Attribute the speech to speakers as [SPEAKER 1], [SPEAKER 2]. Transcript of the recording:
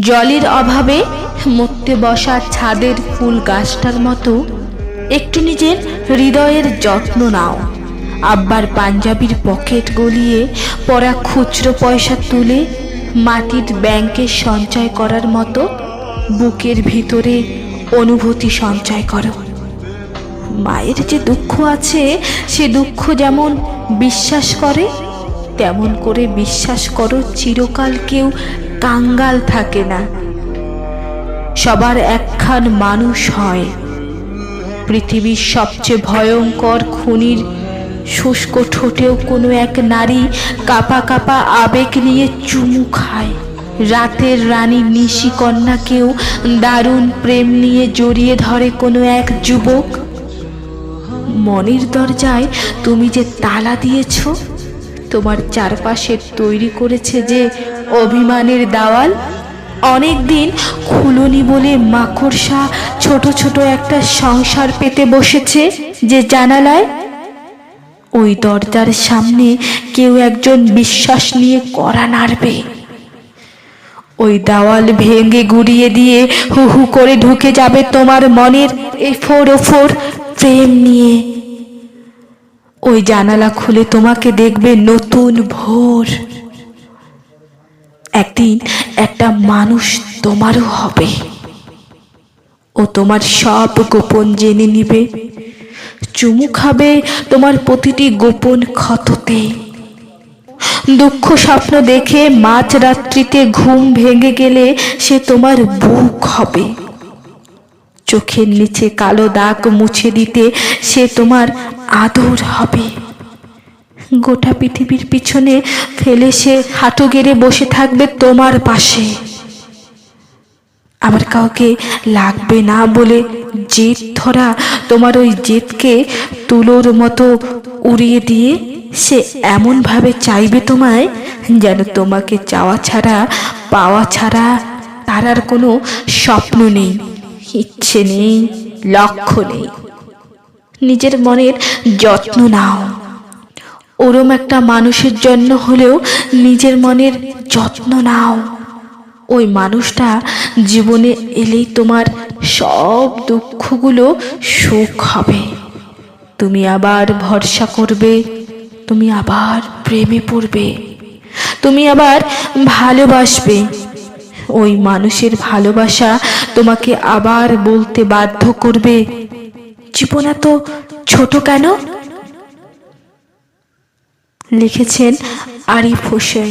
[SPEAKER 1] জলের অভাবে মরতে বসা ছাদের ফুল গাছটার মতো একটু নিজের হৃদয়ের যত্ন নাও। আব্বার পাঞ্জাবির পকেট গলিয়ে পরা খুচরো পয়সা তুলে মাটির ব্যাংকে সঞ্চয় করার মতো বুকের ভিতরে অনুভূতি সঞ্চয় করো। মায়ের যে দুঃখ আছে, সে দুঃখ যেমন বিশ্বাস করে, তেমন করে বিশ্বাস করো চিরকাল কেউ কাঙ্গাল থাকে না। সবার একখান মানুষ হয়। পৃথিবীর সবচেয়ে ভয়ঙ্কর খুনির শুষ্ক ঠোঁটেও কোনো এক নারী কাপা কাপা আবেগ নিয়ে চুমু খায়। রাতের রানী নিশিকন্যাকেও দারুণ প্রেম নিয়ে জড়িয়ে ধরে কোনো এক যুবক। মনের দরজায়, তুমি যে তালা দিয়েছ, তোমার চারপাশে তৈরি করেছে যে অভিমানের দেওয়াল অনেক খুলনি বলে মাকড়সা ছোট ছোট একটা সংসার পেতে বসেছে যে জানালায়। ওই দরজার সামনে কেউ একজন বিশ্বাস নিয়ে করা নাড়বে। ওই দেওয়াল ভেঙে গুড়িয়ে দিয়ে হু হু করে ঢুকে যাবে তোমার মনের এফোর ওফোর প্রেম নিয়ে। ওই জানালা খুলে তোমাকে দেখবে নতুন ভোর। একদিন একটা মানুষ তোমারও হবে ও তোমার সব গোপন জেনে নিবে। চুমু খাবে তোমার প্রতিটি গোপন ক্ষততে। দুঃখ স্বপ্ন দেখে মাঝ রাত্রিতে ঘুম ভেঙে গেলে সে তোমার বুক হবে। চোখের নিচে কালো দাগ মুছে দিতে সে তোমার আদর হবে। গোটা পৃথিবীর পিছনে ফেলে সে হাঁটু গেড়ে বসে থাকবে তোমার পাশে। আমার কাউকে লাগবে না বলে জেদ ধরা তোমার ওই জেদকে তুলোর মতো উড়িয়ে দিয়ে সে এমনভাবে চাইবে তোমায় যেন তোমাকে চাওয়া ছাড়া, পাওয়া ছাড়া তার আর কোনো স্বপ্ন নেই, ইচ্ছে নেই, লক্ষ্য নেই। নিজের মনের যত্ন নাও। ওরম একটা মানুষের জন্য হলেও নিজের মনের যত্ন নাও। ওই মানুষটা জীবনে এলেই তোমার সব দুঃখগুলো সুখ হবে। তুমি আবার ভরসা করবে, তুমি আবার প্রেমে পড়বে, তুমি আবার ভালোবাসবে। ওই মানুষের ভালোবাসা তোমাকে আবার বলতে বাধ্য করবে। জীবন এত ছোট কেন? লিখেছেন আরিফ হোসেন।